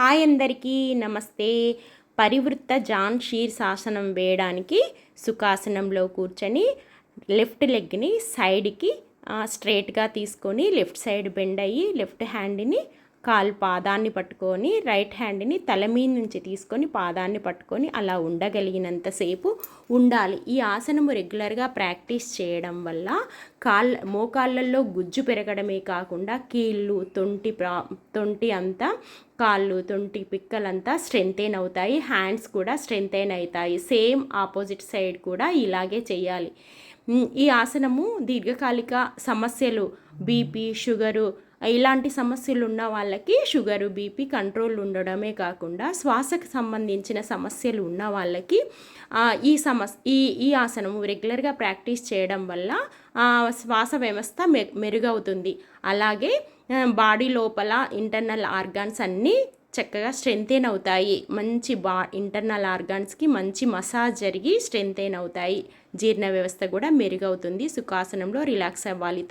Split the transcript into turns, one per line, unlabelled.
Hi అందరికీ నమస్తే. పరివృత్త John shear శాసనం వేయడానికి సుఖాసనంలో కూర్చొని లెఫ్ట్ లెగ్ని సైడ్కి స్ట్రేట్గా తీసుకొని లెఫ్ట్ సైడ్ బెండ్ అయ్యి లెఫ్ట్ హ్యాండ్ని కాలు పాదాన్ని పట్టుకొని రైట్ హ్యాండ్ని తల మీద నుంచి తీసుకొని పాదాన్ని పట్టుకొని అలా ఉండగలిగినంతసేపు ఉండాలి. ఈ ఆసనము రెగ్యులర్గా ప్రాక్టీస్ చేయడం వల్ల కాళ్ళ మోకాళ్ళల్లో గుజ్జు పెరగడమే కాకుండా కీళ్ళు తొంటి ప్రా తొంటి అంతా కాళ్ళు తొంటి పిక్కలంతా స్ట్రెంతైన్ అవుతాయి. హ్యాండ్స్ కూడా స్ట్రెంతైన్ అవుతాయి. సేమ్ ఆపోజిట్ సైడ్ కూడా ఇలాగే చేయాలి. ఈ ఆసనము దీర్ఘకాలిక సమస్యలు బీపీ షుగరు ఇలాంటి సమస్యలు ఉన్న వాళ్ళకి షుగరు బీపీ కంట్రోల్ ఉండడమే కాకుండా శ్వాసకు సంబంధించిన సమస్యలు ఉన్న వాళ్ళకి ఈ సమస్ ఈ ఈ ఆసనము రెగ్యులర్గా ప్రాక్టీస్ చేయడం వల్ల శ్వాస వ్యవస్థ మె మెరుగవుతుంది. అలాగే బాడీ లోపల ఇంటర్నల్ ఆర్గాన్స్ అన్నీ చక్కగా స్ట్రెంతేన్ అవుతాయి. మంచి బా ఇంటర్నల్ ఆర్గాన్స్కి మంచి మసాజ్ జరిగి స్ట్రెంతైన్ అవుతాయి. జీర్ణ వ్యవస్థ కూడా మెరుగవుతుంది. సుఖాసనంలో రిలాక్స్ అవ్వాలి.